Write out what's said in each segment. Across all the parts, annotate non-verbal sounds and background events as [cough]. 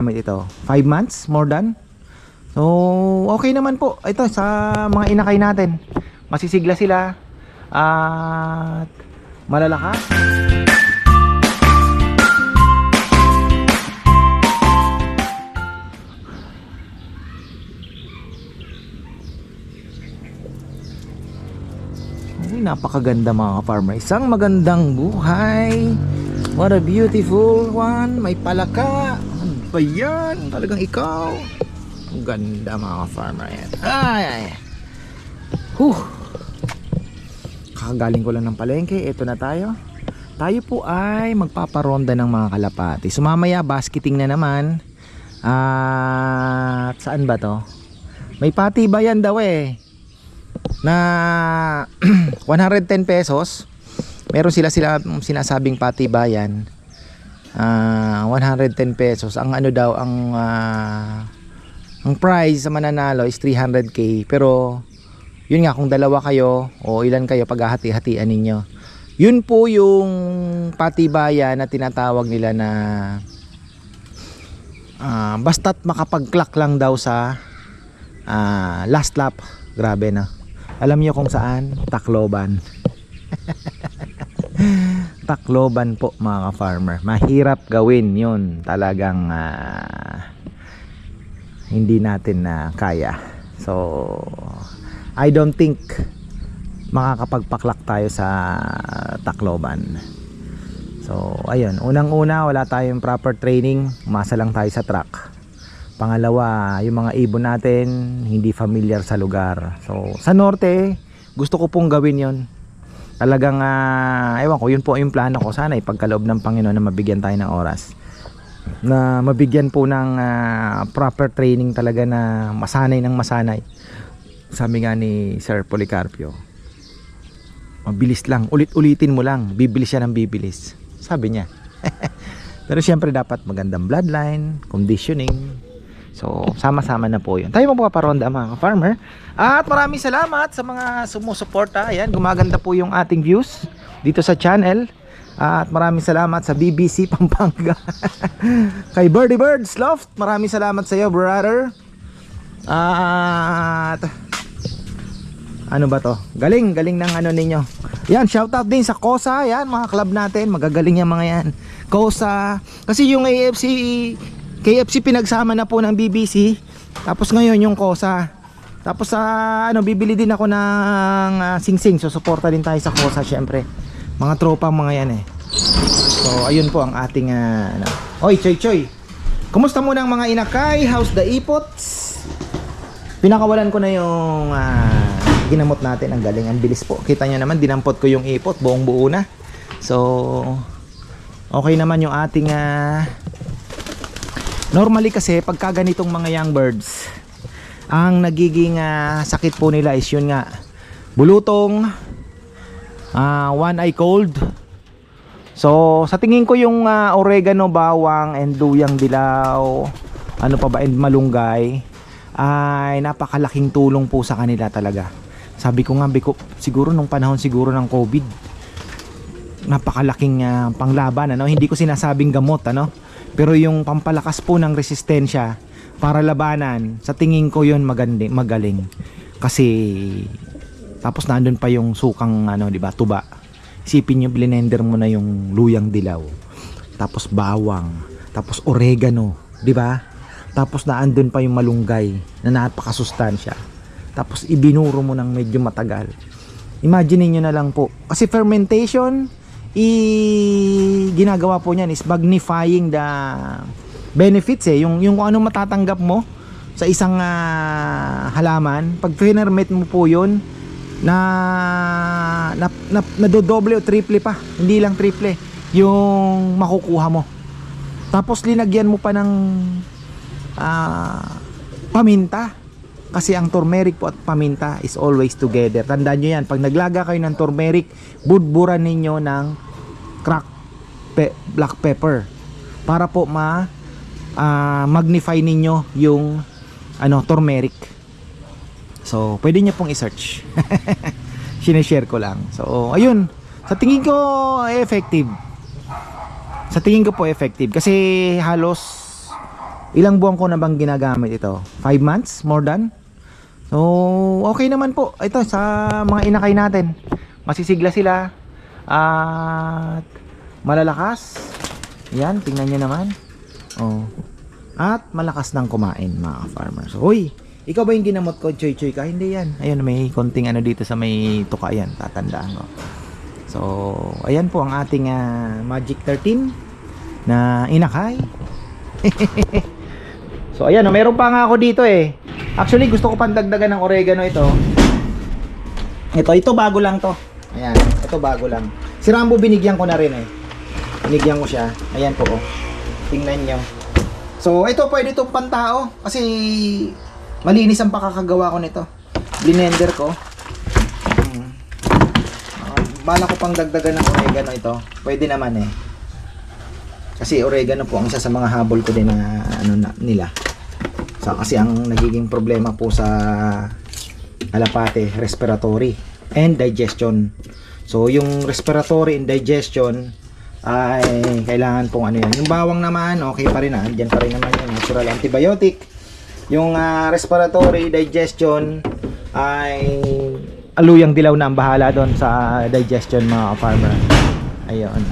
gamit ito? 5 months? More than? So, okay naman po. Ito, sa mga inakay natin. Masisigla sila. At malalakas. Uy, napakaganda mga farmer. Isang magandang buhay. What a beautiful one. May palaka. Ano ba yan? Talagang ikaw. Ang ganda mga farmer yan. Ay, ay. Huh. Kakagaling ko lang ng palengke. Ito na tayo. Tayo po ay magpaparonda ng mga kalapati. Sumamaya, basketing na naman. At saan ba to? May pati ba yan daw eh? na [clears throat] 110 pesos meron sila sila sinasabing patibayan ah 110 pesos. Ang ano daw ang ah, ang prize sa mananalo is 300k pero yun nga kung dalawa kayo o ilan kayo paghahati-hatian ninyo. Yun po yung patibayan na tinatawag nila na ah basta't makapag-clock lang daw sa ah, last lap. Grabe na alam niyo kung saan? Tacloban. [laughs] Tacloban po mga farmer. Mahirap gawin yun. Talagang ah, hindi natin na kaya. So, I don't think makakapagpaklak tayo sa Tacloban. So, ayun. Unang-una, wala tayong proper training. Umasa lang tayo sa truck. Pangalawa, yung mga ibon natin hindi familiar sa lugar. So, sa norte, gusto ko pong gawin 'yon. Talagang ah, ewan ko, yun po yung plano ko. Sana ipagkaloob ng Panginoon na mabigyan tayo ng oras. Na mabigyan po ng ah, proper training talaga na masanay ng masanay. Sabi nga ni Sir Policarpio, mabilis lang, ulit-ulitin mo lang, bibilis siya ng bibilis. Sabi niya. [laughs] Pero syempre dapat magandang bloodline, conditioning, So, sama-sama na po yun. Tayo magpaparonda mga farmer. At maraming salamat sa mga sumusuporta. Ayan, gumaganda po yung ating views dito sa channel. At maraming salamat sa BBC [laughs] Pampanga. Kay Birdie Birds Loft, maraming salamat sa iyo, brother. At ano ba to? Galing, galing ng ano ninyo. Yan, shoutout din sa Kosa. Yan, mga club natin. Magagaling yung mga yan. Kosa. Kasi yung AFC KFC pinagsama na po ng BBC. Tapos ngayon yung Kosa. Tapos sa ano bibili din ako ng ah, singsing. So suporta din tayo sa Kosa syempre. Mga tropa mga yan eh. So ayun po ang ating ah, ano. Oy, Choy Choy. Kumusta muna ang mga inakay? How's the ipots? Pinakawalan ko na yung ah, ginamot natin. Ang galing, ang bilis po. Kita nyo naman, dinampot ko yung ipot. Buong buo na. So, okay naman yung ating ah, Normally kasi pagka ganitong mga young birds, ang nagiging ah, sakit po nila is yun nga, bulutong, ah, one eye cold. So sa tingin ko yung ah, oregano, bawang, and luyang dilaw, ano pa ba, and malunggay, ay napakalaking tulong po sa kanila talaga. Sabi ko nga, biko, siguro nung panahon siguro ng COVID, napakalaking ah, panglaban ano hindi ko sinasabing gamot ano pero yung pampalakas po ng resistensya para labanan sa tingin ko yun magandi, magaling. Kasi tapos nandun pa yung sukang ano di ba tuba. Isipin nyo blender mo na yung luyang dilaw. Tapos bawang. Tapos oregano di ba? Tapos naandun pa yung malunggay na napakasustansya. Tapos ibinuro mo ng medyo matagal. Imagine niyo na lang po. Kasi fermentation i ginagawa po niyan is magnifying the benefits eh. Yung yung kung ano matatanggap mo sa isang ah, halaman pag ferment mo po yun na na, na nadodoble o triple pa. Hindi lang triple yung makukuha mo. Tapos linagyan mo pa ng ah, paminta kasi ang turmeric po at paminta is always together. Tandaan nyo yan. Pag naglaga kayo ng turmeric, budburan ninyo ng crack pe- black pepper. Para po ma ah, magnify ninyo yung ano turmeric. So, pwede nyo pong i-search. [laughs] Sineshare ko lang. So, ayun. Sa tingin ko, effective. Sa tingin ko po effective. Kasi halos Ilang buwan ko na bang ginagamit ito? 5 months? More than? So, okay naman po. Ito sa mga inakay natin. Masisigla sila. At malalakas. Yan, tingnan nyo naman. Oh. At malakas ng kumain, mga farmers. Uy, ikaw ba yung ginamot ko, Choy Choy ka? Hindi yan. Ayun, may konting ano dito sa may tuka yan. Tatandaan ko. So, ayan po ang ating ah, Magic 13 na inakay. [laughs] so, ayan, oh, meron pa nga ako dito eh. Actually, gusto ko pang dagdagan ng oregano ito. Ito, ito bago lang to. Ayan, ito bago lang. Si Rambo binigyan ko na rin eh. Binigyan ko siya. Ayan po oh. Tingnan nyo. So, ito pwede itong pantao kasi malinis ang pakakagawa ko nito. Blender ko. Hmm. Ah, bala ko pang dagdagan ng oregano ito. Pwede naman eh. Kasi oregano po ang isa sa mga habol ko din na ano na, nila. Sa kasi ang nagiging problema po sa alapate, respiratory and digestion. So yung respiratory and digestion ay kailangan pong ano yan. Yung bawang naman, okay pa rin ah. Andyan pa rin naman yung natural antibiotic. Yung ah, respiratory digestion ay aluyang dilaw na ang bahala doon sa digestion mga farmer. Ayun.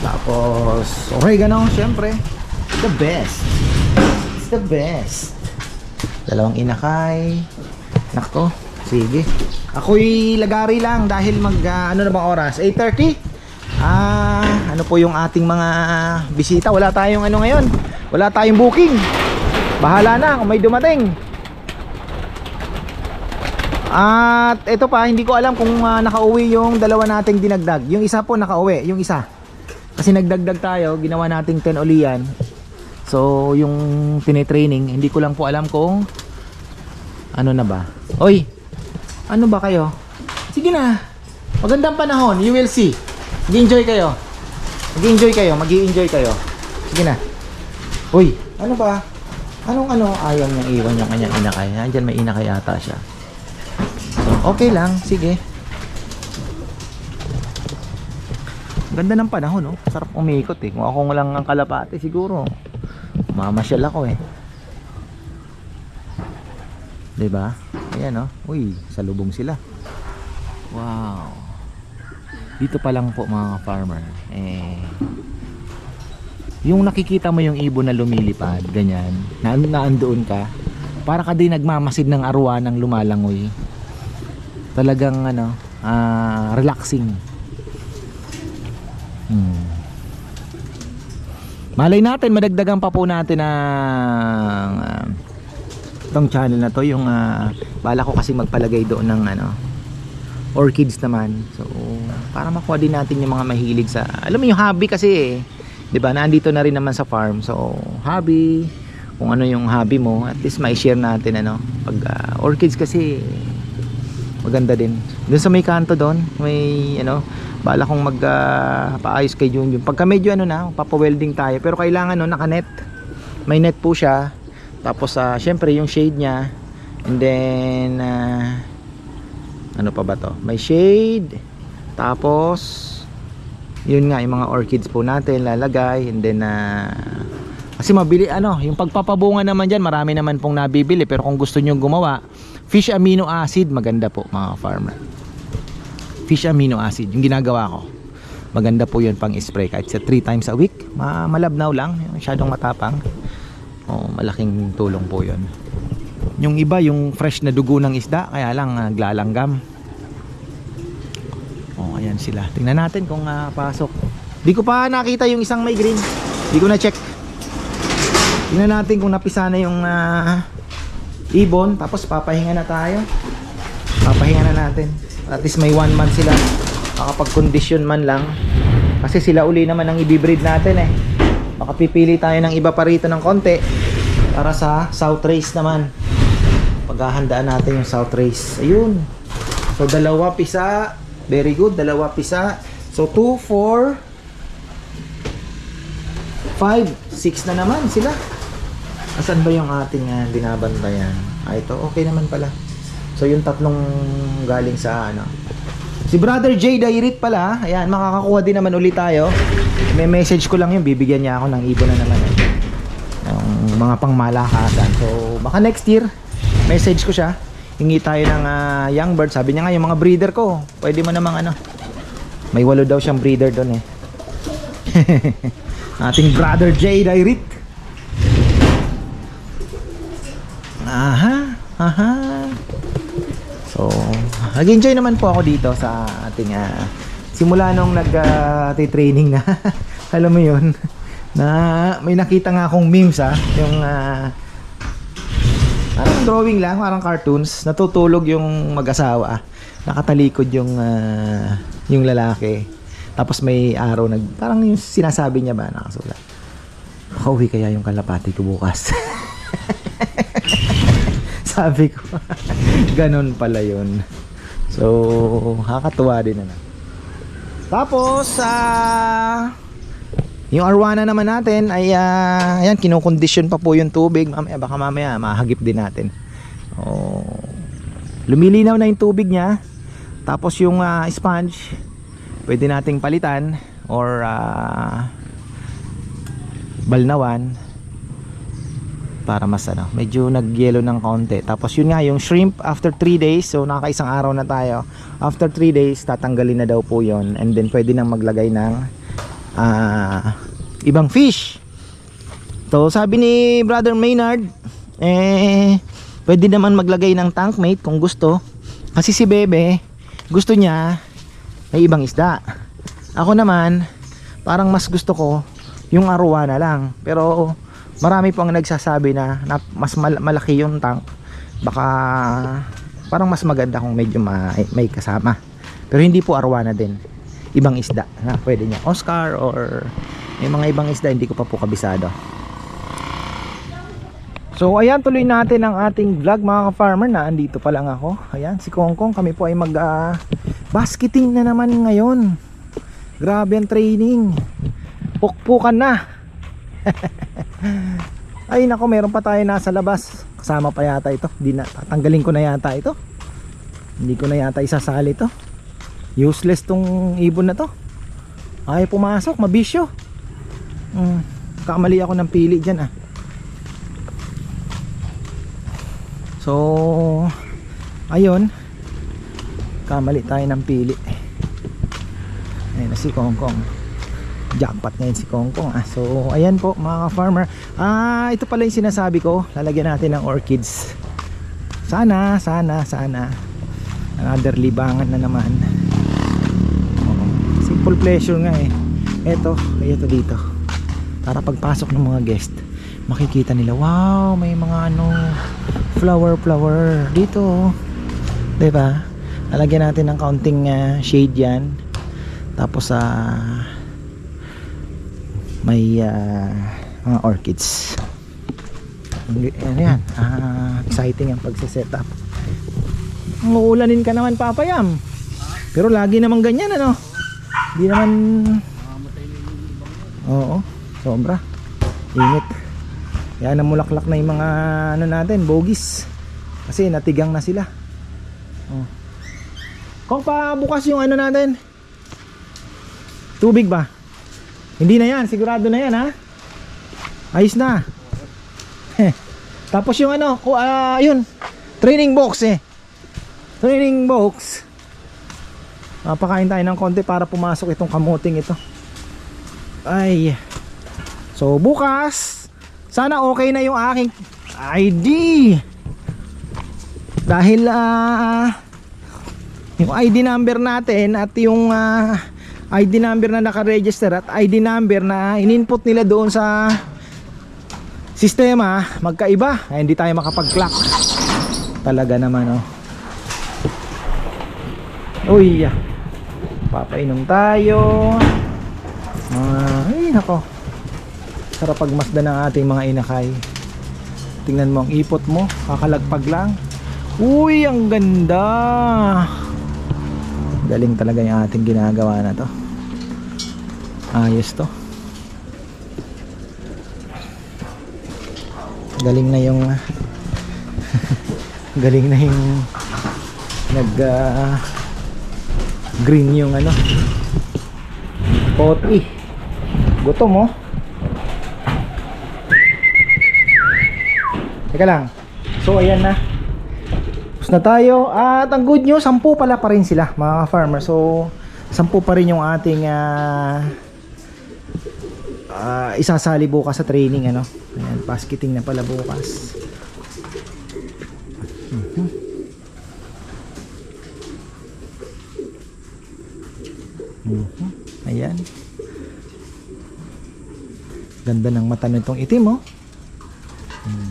Tapos, oregano, syempre. The best. The best. Dalawang inakay. Nako, sige. Ako'y lagari lang dahil mag, ah, ano na bang oras? 8.30? Ah, ano po yung ating mga bisita? Wala tayong ano ngayon. Wala tayong booking. Bahala na kung may dumating. At ito pa, hindi ko alam kung ah, nakauwi yung dalawa nating dinagdag. Yung isa po nakauwi, yung isa. Kasi nagdagdag tayo, ginawa nating 10 ulian. So, yung tinitraining, hindi ko lang po alam kung ano na ba. Oy, ano ba kayo? Sige na. Magandang panahon, you will see. Mag-enjoy kayo. Mag-enjoy kayo, mag enjoy kayo. Sige na. Uy, ano ba? Anong ano? Ayaw niyang iwan yung kanyang inakay. Nandyan may inakay ata siya. So, okay lang. Sige. Ganda ng panahon, no? Sarap umikot eh. Kung ako lang ang kalapate, siguro. Mamasyal ako eh. 'Di ba? Ayan, no? Uy, salubong sila. Wow. Dito pa lang po mga farmer. Eh, yung nakikita mo yung ibon na lumilipad, ganyan, na naandoon ka, para ka din nagmamasid ng arwa ng lumalangoy. Talagang ano, ah, relaxing. Hmm. Malay natin, madagdagan pa po natin ng ah, itong channel na to, yung ah, bala ko kasi magpalagay doon ng ano, orchids naman. So, para makuha din natin yung mga mahilig sa, alam mo yung hobby kasi eh. 'Di ba? Nandito na rin naman sa farm. So, hobby, kung ano yung hobby mo, at least mai share natin ano. Pag ah, orchids kasi maganda din. Doon sa may kanto doon, may ano, bala kong mag ah, paayos kay Junjun. Pagka medyo ano na, papa-welding tayo, pero kailangan no naka-net. May net po siya. Tapos ah, syempre yung shade niya. And then ah, ano pa ba to? May shade. Tapos yun nga yung mga orchids po natin lalagay and then na kasi mabili ano yung pagpapabunga naman dyan marami naman pong nabibili pero kung gusto nyo gumawa fish amino acid maganda po mga farmer fish amino acid yung ginagawa ko maganda po yun pang spray kahit sa 3 times a week ma malabnaw lang masyadong matapang oh, malaking tulong po yun yung iba yung fresh na dugo ng isda kaya lang uh, glalanggam Oh, ayan sila. Tingnan natin kung ah, pasok. Di ko pa nakita yung isang may green. Di ko na check. Tingnan natin kung napisa na yung ah, ibon. Tapos papahinga na tayo. Papahinga na natin. At least may one month sila. Makapag-condition man lang. Kasi sila uli naman ang ibibreed natin eh. Baka pipili tayo ng iba pa rito ng konti. Para sa South Race naman. Paghahandaan natin yung South Race. Ayun. So dalawa pisa. Very good. Dalawa pisa. So 2, 4, 5, 6 na naman sila. Asan ba yung ating uh, binabantayan? Ah, ito. Okay naman pala. So yung tatlong galing sa ano. Si Brother Jay Dairit pala. Ayan, makakakuha din naman ulit tayo. May message ko lang yun. Bibigyan niya ako ng ibon na naman. Eh. Yung mga pangmalakasan. So, baka next year, message ko siya. Hingi tayo ng ah, young bird. Sabi niya nga, yung mga breeder ko, pwede mo namang ano. May walo daw siyang breeder doon eh. [laughs] Ating brother Jay Dairit. Aha, aha. So, nag-enjoy naman po ako dito sa ating ah, simula nung nag-training na. [laughs] Alam mo 'yun na may nakita nga akong memes ah, yung ah, parang drawing lang, parang cartoons, natutulog yung mag-asawa. Nakatalikod yung ah, yung lalaki. Tapos may araw nag parang yung sinasabi niya ba nakasulat. Makauwi kaya yung kalapati ko bukas. [laughs] Sabi ko, [laughs] ganun pala yun. So, kakatuwa din na. Tapos, ah, yung arwana naman natin ay, ah, ayan, kinukondisyon pa po yung tubig. Mamaya, baka mamaya, mahagip din natin. Oh, lumilinaw na yung tubig niya. Tapos yung ah, sponge, pwede nating palitan or ah, balnawan para mas ano, medyo nag-yellow ng kaunti. Tapos yun nga, yung shrimp after 3 days, so nakakaisang araw na tayo. After 3 days, tatanggalin na daw po yon And then pwede nang maglagay ng ah, ibang fish. So sabi ni Brother Maynard, eh, pwede naman maglagay ng tank mate kung gusto. Kasi si Bebe, gusto niya may ibang isda. Ako naman, parang mas gusto ko yung arwana lang. Pero marami po ang nagsasabi na, na mas mal- malaki yung tank baka parang mas maganda kung medyo ma- may kasama pero hindi po arwana din ibang isda na pwede niya Oscar or may mga ibang isda hindi ko pa po kabisado So ayan tuloy natin ang ating vlog mga ka-farmer na andito pa lang ako. Ayan si Kongkong kami po ay mag ah, basketing na naman ngayon. Grabe ang training. Pukpukan na. [laughs] Ay nako, meron pa tayo nasa labas. Kasama pa yata ito. Di na, tatanggalin ko na yata ito. Hindi ko na yata isasali ito. Useless tong ibon na to. Ay pumasok, mabisyo. Mm, kamali ako ng pili dyan ah. So, ayun. Kamali tayo ng pili. Ayun na si Kongkong jackpot ngayon si Kongkong ah. so ayan po mga farmer. Ah ito pala yung sinasabi ko. Lalagyan natin ng orchids. Sana sana sana. Another libangan na naman. Oo. simple pleasure nga eh. Eto eto dito. Para pagpasok ng mga guest makikita nila wow may mga ano flower flower. Dito oh. 'di ba lalagyan natin ng kaunting ah, shade yan. Tapos sa may ah, mga orchids. Ano yan? Ah, exciting ang pagsiset up muulanin ka naman papayam pero lagi naman ganyan ano? Hindi naman oo sobra. Init. Yan ang mulaklak na yung mga ano natin bogies. Kasi natigang na sila. Oh. kung pa bukas yung ano natin tubig ba hindi na yan, sigurado na yan ha. Ayos na. Tapos yung ano, ah, yun, training box eh. Training box. Papakain tayo ng konti para pumasok itong kamuting ito. Ay. So bukas, sana okay na yung aking ID. Dahil ah yung ID number natin at yung ah, ID number na naka-register at ID number na in-input nila doon sa sistema magkaiba. Ay hindi tayo makapag-clock. Talaga naman oh. Uy ah. papainom tayo. Ah, ay nako. Sarap pagmasdan ng ating mga inakay. Tingnan mo ang ipot mo. Kakalagpag lang. Uy ang ganda galing talaga yung ating ginagawa na to. Ayos to. Galing na yung [laughs] galing na yung nag ah, green yung ano. Poti gutom oh. Teka lang. So, ayan na. Tapos na tayo. At ang good news, sampu pala pa rin sila, mga farmer. So, sampu pa rin yung ating ah ah, isasali bukas sa training, ano. Ayan, basketing na pala bukas. Mhm. Mhm. Ayan. Ganda ng mata nitong itim, oh.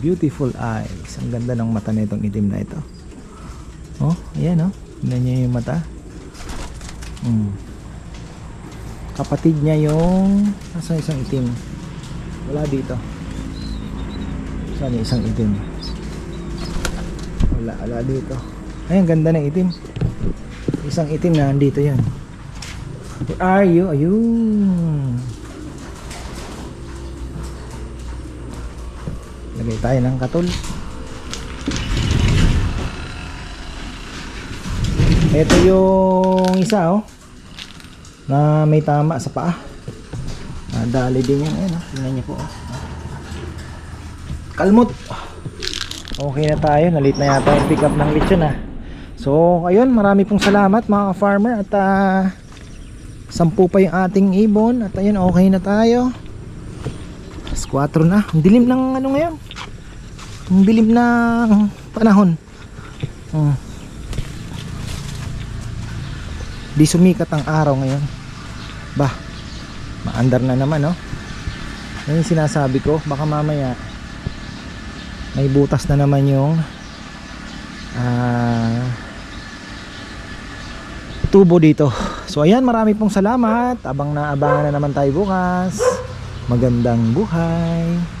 Beautiful eyes. Ang ganda ng mata nitong itim na ito. Oh, ayan, oh. Tingnan niyo yung mata. Mm. Kapatid niya yung... Nasa isang itim? Wala dito. Saan yung isang itim? Wala, wala dito. Ay, ang ganda ng itim. Isang itim na nandito yan. Where are you? Ayun. Lagay tayo ng katol. Ito yung isa oh. Na may tama sa paa. Nadali din yan. Ayan oh. Tingnan niyo po oh. Kalmot. Okay na tayo. Nalit na yata yung pick up ng lechon ah. So, ayun. Marami pong salamat mga farmer At ah, sampu pa yung ating ibon. At ayun, okay na tayo. Alas 4 na. Ang dilim ng ano ngayon. Ang dilim ng panahon. Hmm. Di sumikat ang araw ngayon. Bah, maandar na naman, no? Yan yung sinasabi ko. Baka mamaya may butas na naman yung ah tubo dito. So ayan, marami pong salamat. Abang na abangan na naman tayo bukas. Magandang buhay.